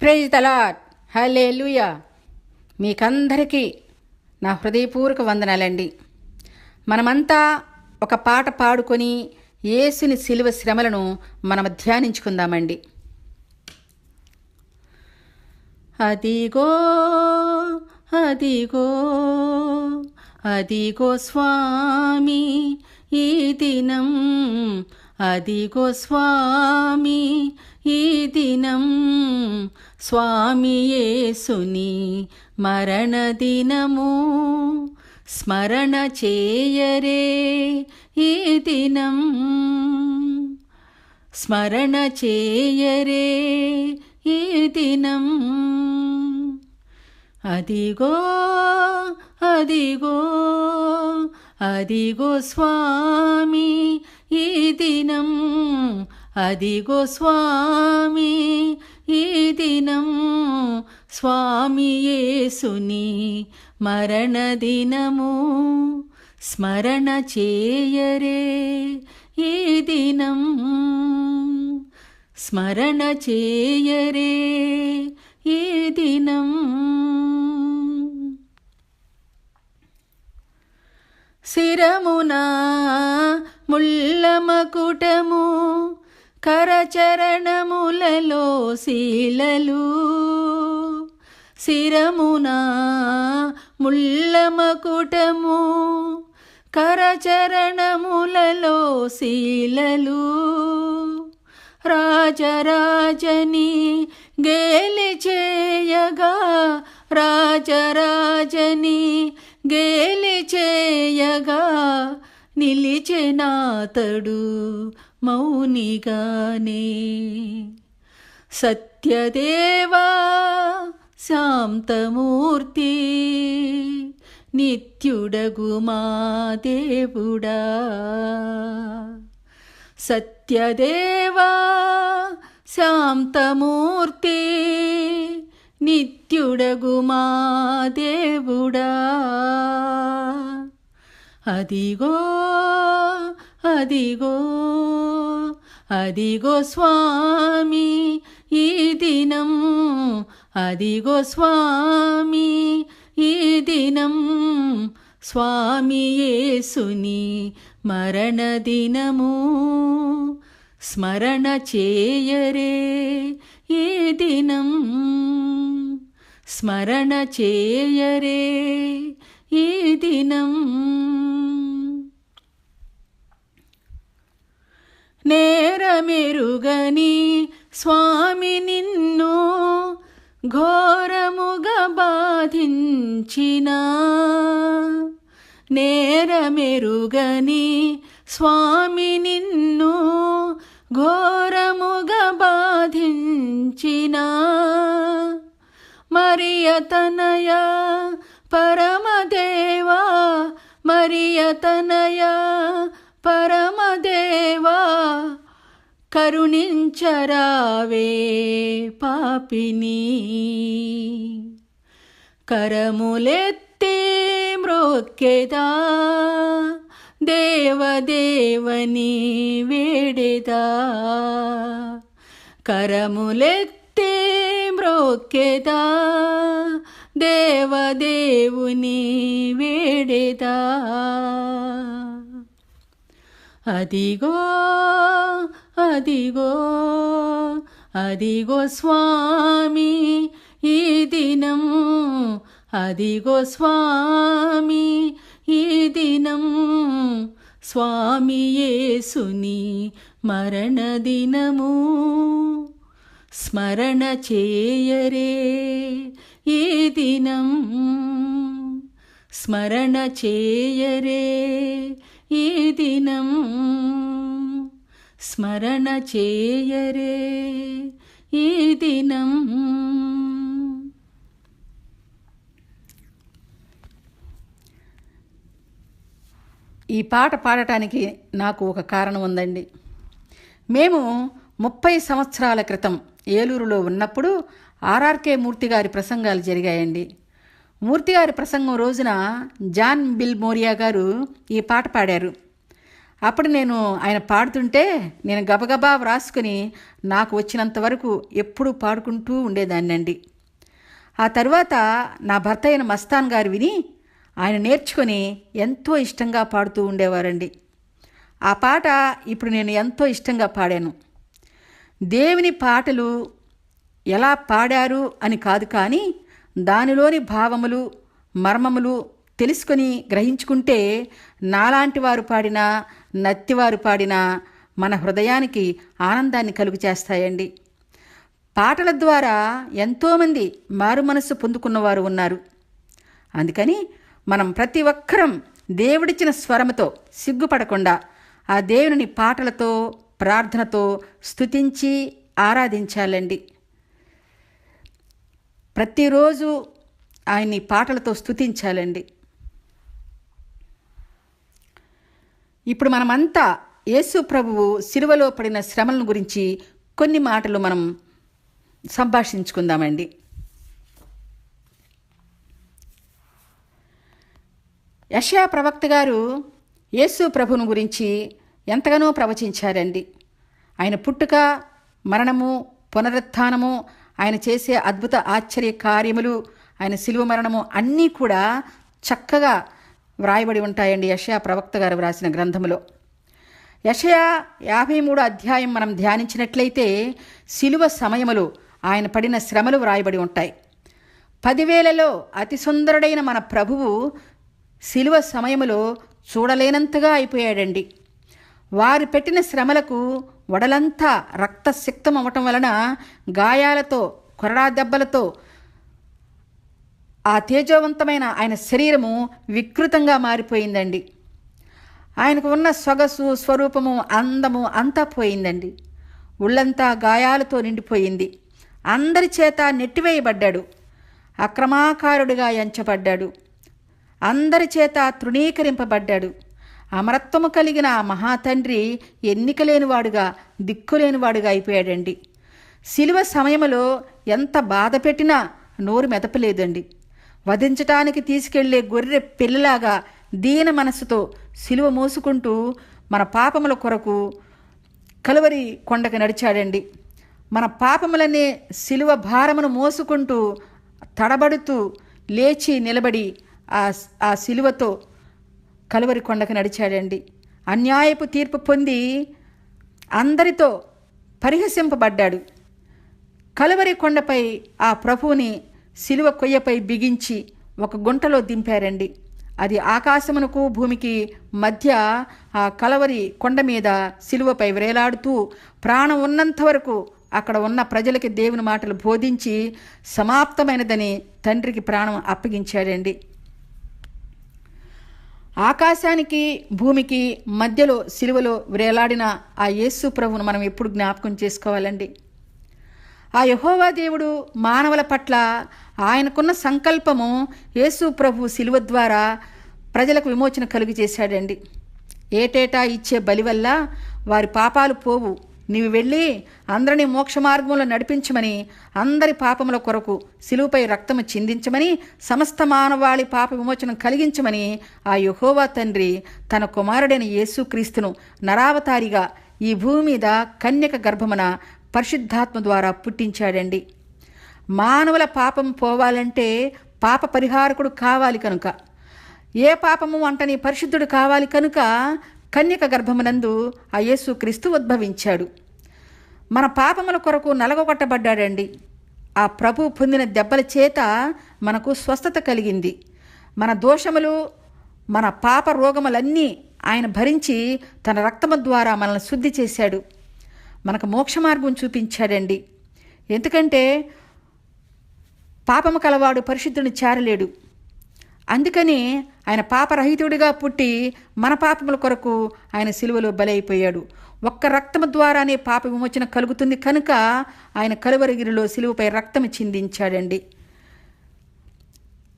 Praise తలాట్ హలే లూయా మీకందరికీ నా హృదయపూర్వక వందనాలండి. మనమంతా ఒక పాట పాడుకొని యేసుని శిలువ శ్రమలను మనం ధ్యానించుకుందామండి. అదిగో అదిగో అదిగో స్వామి ఈ దినం అదిగో స్వామి ఈ దినం స్వామి యేసుని మరణ దినము స్మరణ చేయరే ఈ దినం. స్మరణ చేయరే ఈ దినం. అదిగో అదిగో అదిగో స్వామి ఈ దినం. అదిగో స్వామి ఈ దినం. స్వామి యేసుని మరణ దినము స్మరణ చేయరే ఈ దినం. స్మరణ చేయరే ఈ దినం. శిరమునా ముల్లమకుటము కరచరణములలో శీలలు. శిరమునా ముల్లమకుటము కరచరణములలో శీలలు. రాజరాజని గేలి చేయగా రాజరాజని గేలి చేయగా నిలిచెనాతడు మౌనిగానే. సత్యదేవా శాంతమూర్తి నిత్యుడగు మా దేవుడా. సత్యదేవా శాంతమూర్తి నిత్య నిత్యుడగు మా దేవుడా. అదిగో అదిగో అదిగో స్వామి ఈ దినం. అదిగో స్వామి ఈ దినం. స్వామి యేసుని మరణ దినము. స్మరణ చేయరే ఈ దినం. స్మరణ చేయరే ఈ దినం. నేరమెరుగని స్వామి నిన్ను ఘోరముగా బాధించిన. నేరమెరుగని స్వామి నిన్ను ఘోరముగా బాధించిన. మరియతనయ పరమదేవా మరియతనయ పరమదేవా కరుణించరావే పాపిని. కరములెత్తి మ్రోక్కెదా దేవదేవని వేడెదా. కరములెత్తి మ్రోక్కెదా దేవదేవుని వేడెదా? అదిగో అదిగో అదిగో స్వామి ఈ దినం. అదిగో స్వామి ఈ దినం. స్వామి యేసుని మరణ దినము. స్మరణ చేయరే ఈ దినం. స్మరణ చేయరే ఈ దినం. స్మరణ చేయరే ఈ దినం. ఈ పాట పాడటానికి నాకు ఒక కారణం ఉందండి. మేము ముప్పై సంవత్సరాల క్రితం ఏలూరులో ఉన్నప్పుడు ఆర్ఆర్కే మూర్తి గారి ప్రసంగాలు జరిగాయండి. మూర్తి గారి ప్రసంగం రోజున జాన్ బిల్ మోరియా గారు ఈ పాట పాడారు. అప్పుడు నేను ఆయన పాడుతుంటే నేను గబగబా వ్రాసుకుని నాకు వచ్చినంత వరకు ఎప్పుడూ పాడుకుంటూ ఉండేదాన్నండి. ఆ తర్వాత నా భర్త అయిన మస్తాన్ గారు విని ఆయన నేర్చుకొని ఎంతో ఇష్టంగా పాడుతూ ఉండేవారండి. ఆ పాట ఇప్పుడు నేను ఎంతో ఇష్టంగా పాడాను. దేవుని పాటలు ఎలా పాడారు అని కాదు కానీ దానిలోని భావములు మర్మములు తెలుసుకొని గ్రహించుకుంటే నాలాంటి వారు పాడినా నత్తివారు పాడినా మన హృదయానికి ఆనందాన్ని కలుగు చేస్తాయండి పాటల ద్వారా ఎంతోమంది మారు మనస్సు పొందుకున్నవారు ఉన్నారు. అందుకని మనం ప్రతి ఒక్కరం దేవుడిచ్చిన స్వరముతో సిగ్గుపడకుండా ఆ దేవుని పాటలతో ప్రార్థనతో స్థుతించి ఆరాధించాలండి. ప్రతిరోజు ఆయన్ని పాటలతో స్తుతించాలండి. ఇప్పుడు మనమంతా యేసు ప్రభువు సిలువలో పడిన శ్రమలను గురించి కొన్ని మాటలు మనం సంభాషించుకుందామండి. యషయా ప్రవక్త గారు యేసు ప్రభును గురించి ఎంతగానో ప్రవచించారండి. ఆయన పుట్టుక మరణము పునరుత్థానము ఆయన చేసే అద్భుత ఆశ్చర్య కార్యములు ఆయన శిలువ మరణము అన్నీ కూడా చక్కగా వ్రాయబడి ఉంటాయండి యషయా ప్రవక్త గారు వ్రాసిన గ్రంథములో. యషయా యాభై మూడు అధ్యాయం మనం ధ్యానించినట్లయితే శిలువ సమయములో ఆయన పడిన శ్రమలు వ్రాయబడి ఉంటాయి. పదివేలలో అతి సుందరుడైన మన ప్రభువు శిలువ సమయములో చూడలేనంతగా అయిపోయాడండి. వారు పెట్టిన శ్రమలకు వడలంతా రక్తసిక్తం అవ్వటం వలన గాయాలతో కొరడా దెబ్బలతో ఆ తేజోవంతమైన ఆయన శరీరము వికృతంగా మారిపోయిందండి. ఆయనకు ఉన్న సొగసు స్వరూపము అందము అంతా పోయిందండి. ఒళ్ళంతా గాయాలతో నిండిపోయింది. అందరి చేత నెట్టివేయబడ్డాడు. అక్రమాకారుడిగా ఎంచబడ్డాడు. అందరి చేత తృణీకరింపబడ్డాడు. అమరత్వము కలిగిన ఆ మహాతండ్రి ఎన్నిక లేనివాడుగా దిక్కులేనివాడుగా అయిపోయాడండి. శిలువ సమయంలో ఎంత బాధ పెట్టినా నోరు మెదపలేదండి. వధించటానికి తీసుకెళ్ళే గొర్రె పిల్లలాగా దీన మనస్సుతో శిలువ మోసుకుంటూ మన పాపముల కొరకు కలువరి కొండకు నడిచాడండి. మన పాపములనే శిలువ భారమును మోసుకుంటూ తడబడుతూ లేచి నిలబడి ఆ ఆ శిలువతో కలువరి కొండకు నడిచాడండి. అన్యాయపు తీర్పు పొంది అందరితో పరిహసింపబడ్డాడు. కలువరి కొండపై ఆ ప్రభువుని సిలువ కొయ్యపై బిగించి ఒక గుంటలో దింపారండి. అది ఆకాశమునకు భూమికి మధ్య ఆ కలవరి కొండ మీద సిలువపై వేలాడుతూ ప్రాణం ఉన్నంత వరకు అక్కడ ఉన్న ప్రజలకి దేవుని మాటలు బోధించి సమాప్తమైనదని తండ్రికి ప్రాణం అప్పగించాడండి. ఆకాశానికి భూమికి మధ్యలో సిలువలో వేలాడిన ఆ యేసు ప్రభును మనం ఎప్పుడు జ్ఞాపకం చేసుకోవాలండి? ఆ యహోవా దేవుడు మానవుల పట్ల ఆయనకున్న సంకల్పము యేసు ప్రభు శిలువ ద్వారా ప్రజలకు విమోచన కలుగు చేశాడండి ఏటేటా ఇచ్చే బలి వల్ల వారి పాపాలు పోవు. నీవు వెళ్ళి అందరినీ మోక్ష మార్గంలో నడిపించమని అందరి పాపముల కొరకు సిలువుపై రక్తము చిందించమని సమస్త మానవాళి పాప విమోచనం కలిగించమని ఆ యహోవా తండ్రి తన కుమారుడైన యేసుక్రీస్తును నరావతారిగా ఈ భూమి మీద కన్యక గర్భమున పరిశుద్ధాత్మ ద్వారా పుట్టించాడండి. మానవుల పాపం పోవాలంటే పాప పరిహారకుడు కావాలి కనుక. ఏ పాపము అంటని పరిశుద్ధుడు కావాలి కనుక కన్యక గర్భమునందు ఆ యేసుక్రీస్తు ఉద్భవించాడు. మన పాపముల కొరకు నలగొట్టబడ్డాడండి ఆ ప్రభు పొందిన దెబ్బల చేత మనకు స్వస్థత కలిగింది. మన దోషములు మన పాప రోగములన్నీ ఆయన భరించి తన రక్తము ద్వారా మనల్ని శుద్ధి చేశాడు. మనకు మోక్ష మార్గం చూపించాడండి. ఎందుకంటే పాపము కలవాడు పరిశుద్ధుని చేరలేడు. అందుకని ఆయన పాపరహితుడిగా పుట్టి మన పాపముల కొరకు ఆయన సిలువలో బలైపోయాడు. ఒక్క రక్తము ద్వారానే పాప విమోచన కలుగుతుంది కనుక ఆయన కలువరగిరిలో సిలువపై రక్తము చిందించాడండి.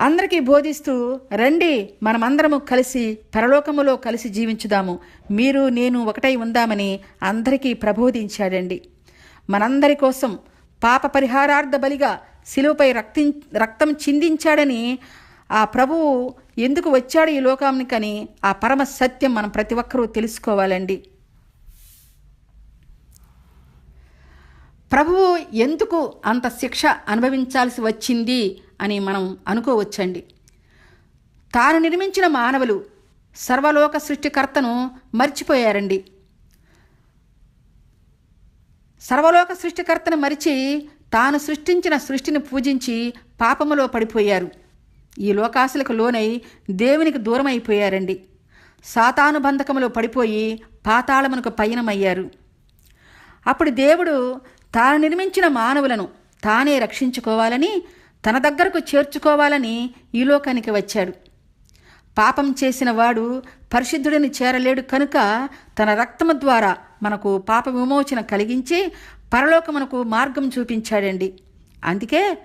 అందరికీ బోధిస్తూ రండి మనమందరము కలిసి పరలోకములో కలిసి జీవించుదాము. మీరు నేను ఒకటై ఉందామని అందరికీ ప్రబోధించాడండి. మనందరి కోసం పాప పరిహారార్థ బలిగా శిలువపై రక్తి రక్తం చిందించాడని ఆ ప్రభువు ఎందుకు వచ్చాడు ఈ లోకానికని ఆ పరమ సత్యం మనం ప్రతి ఒక్కరూ తెలుసుకోవాలండి. ప్రభువు ఎందుకు అంత శిక్ష అనుభవించాల్సి వచ్చింది అని మనం అనుకోవచ్చండి. తాను నిర్మించిన మానవులు సర్వలోక సృష్టికర్తను మర్చిపోయారండి. సర్వలోక సృష్టికర్తను మరిచి తాను సృష్టించిన సృష్టిని పూజించి పాపములో పడిపోయారు. ఈ లోకాశలకు లోనై దేవునికి దూరం అయిపోయారండి సాతానుబంధకములో పడిపోయి పాతాళమునకు పయనమయ్యారు. అప్పుడు దేవుడు తాను నిర్మించిన మానవులను తానే రక్షించుకోవాలని తన దగ్గరకు చేర్చుకోవాలని ఈ లోకానికి వచ్చాడు. పాపం చేసిన వాడు పరిశుద్ధుడిని చేరలేడు కనుక తన రక్తము ద్వారా మనకు పాప విమోచన కలిగించి పరలోకమునకు మార్గం చూపించాడండి. అందుకే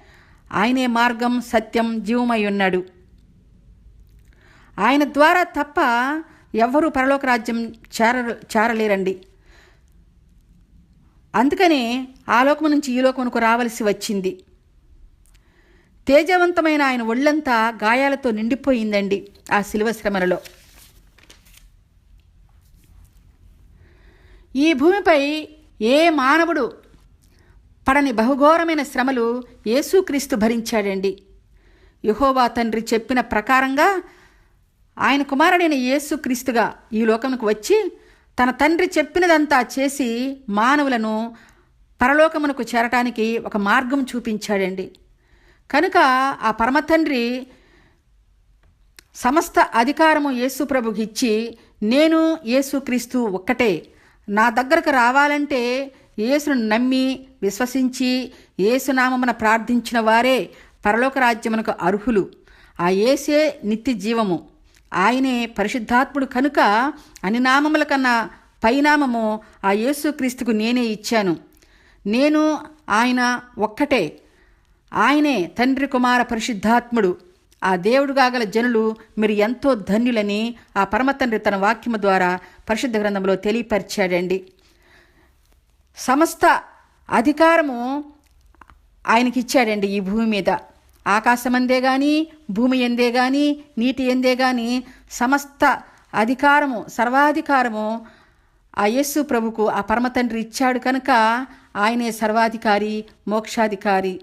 ఆయనే మార్గం సత్యం జీవమై ఉన్నాడు ఆయన ద్వారా తప్ప ఎవ్వరూ పరలోక రాజ్యం చేర చేరలేరండి. అందుకనే ఆ లోకం నుంచి ఈ లోకమునకు రావలసి వచ్చింది. తేజవంతమైన ఆయన ఒళ్ళంతా గాయాలతో నిండిపోయిందండి ఆ శిలువ శ్రమలలో. ఈ భూమిపై ఏ మానవుడు పడని బహుఘోరమైన శ్రమలు యేసుక్రీస్తు భరించాడండి. యహోవా తండ్రి చెప్పిన ప్రకారంగా ఆయన కుమారుడైన యేసుక్రీస్తుగా ఈ లోకముకు వచ్చి తన తండ్రి చెప్పినదంతా చేసి మానవులను పరలోకమునకు చేరటానికి ఒక మార్గం చూపించాడండి. కనుక ఆ పరమతండ్రి సమస్త అధికారము యేసు ప్రభుకి ఇచ్చి నేను యేసుక్రీస్తు ఒక్కటే. నా దగ్గరకు రావాలంటే యేసును నమ్మి విశ్వసించి యేసునామమున ప్రార్థించిన వారే పరలోక రాజ్యమునకు అర్హులు. ఆ యేసే నిత్య జీవము. ఆయనే పరిశుద్ధాత్ముడు కనుక అన్ని నామముల కన్నా పైనామము ఆ యేసుక్రీస్తుకు నేనే ఇచ్చాను. నేను ఆయన ఒక్కటే. ఆయనే తండ్రి కుమార పరిశుద్ధాత్ముడు. ఆ దేవుడు కాగల జనులు మీరు ఎంతో ధన్యులని ఆ పరమతండ్రి తన వాక్యము ద్వారా పరిశుద్ధ గ్రంథంలో తెలియపరిచాడండి. సమస్త అధికారము ఆయనకి ఇచ్చాడండి ఈ భూమి మీద. ఆకాశమందే కానీ భూమి ఎందే కానీ నీటి ఎందే కానీ సమస్త అధికారము సర్వాధికారము ఆ యేసు ప్రభుకు ఆ పరమతండ్రి ఇచ్చాడు కనుక ఆయనే సర్వాధికారి మోక్షాధికారి.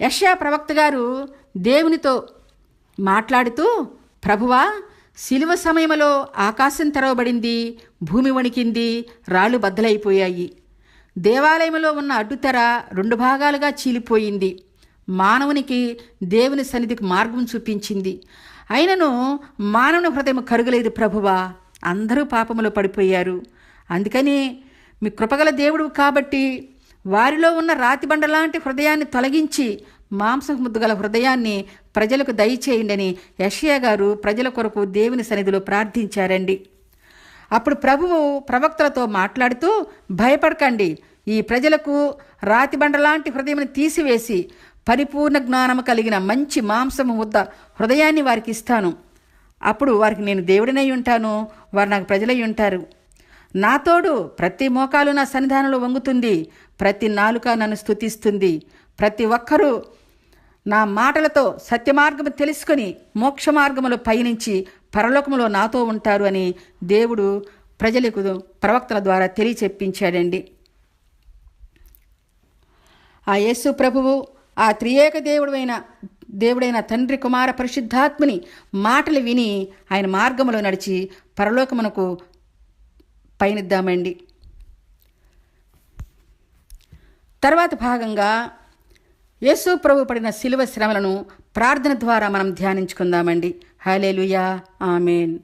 యష్యా ప్రవక్త గారు దేవునితో మాట్లాడుతూ ప్రభువా శిలువ సమయంలో ఆకాశం తెరవబడింది భూమి వణికింది రాళ్ళు బద్దలైపోయాయి. దేవాలయంలో ఉన్న అడ్డుతెర రెండు భాగాలుగా చీలిపోయింది. మానవునికి దేవుని సన్నిధికి మార్గం చూపించింది. అయినను మానవుని హృదయం కరుగలేదు ప్రభువా. అందరూ పాపములో పడిపోయారు. అందుకని మీ కృపగల దేవుడు కాబట్టి వారిలో ఉన్న రాతి బండలాంటి హృదయాన్ని తొలగించి మాంసం ముద్దుగల హృదయాన్ని ప్రజలకు దయచేయండి యషియా గారు ప్రజల కొరకు దేవుని సన్నిధిలో ప్రార్థించారండి. అప్పుడు ప్రభువు ప్రవక్తలతో మాట్లాడుతూ భయపడకండి. ఈ ప్రజలకు రాతిబండలాంటి హృదయం తీసివేసి పరిపూర్ణ జ్ఞానము కలిగిన మంచి మాంసము ముద్ద హృదయాన్ని వారికి ఇస్తాను. అప్పుడు వారికి నేను దేవుడినై ఉంటాను. వారు నాకు ప్రజలై ఉంటారు. నా తోడు ప్రతి మోకాలు నా సన్నిధానంలో వంగుతుంది. ప్రతి నాలుక నన్ను స్తుతిస్తుంది. ప్రతి ఒక్కరూ నా మాటలతో సత్యమార్గము తెలుసుకొని మోక్ష మార్గములో పయనించి పరలోకములో నాతో ఉంటారు అని దేవుడు ప్రజలకు ప్రవక్తల ద్వారా తెలియచెప్పించాడండి. ఆ యేసు ప్రభువు ఆ త్రియేక దేవుడైన దేవుడైన తండ్రి కుమార పరిశుద్ధాత్మని మాటలు విని ఆయన మార్గములో నడిచి పరలోకమునకు పయనిద్దామండి. తర్వాత భాగంగా యేసు ప్రభు పడిన శిలువ శ్రమలను ప్రార్థన ద్వారా మనం ధ్యానించుకుందామండి. Hallelujah amen.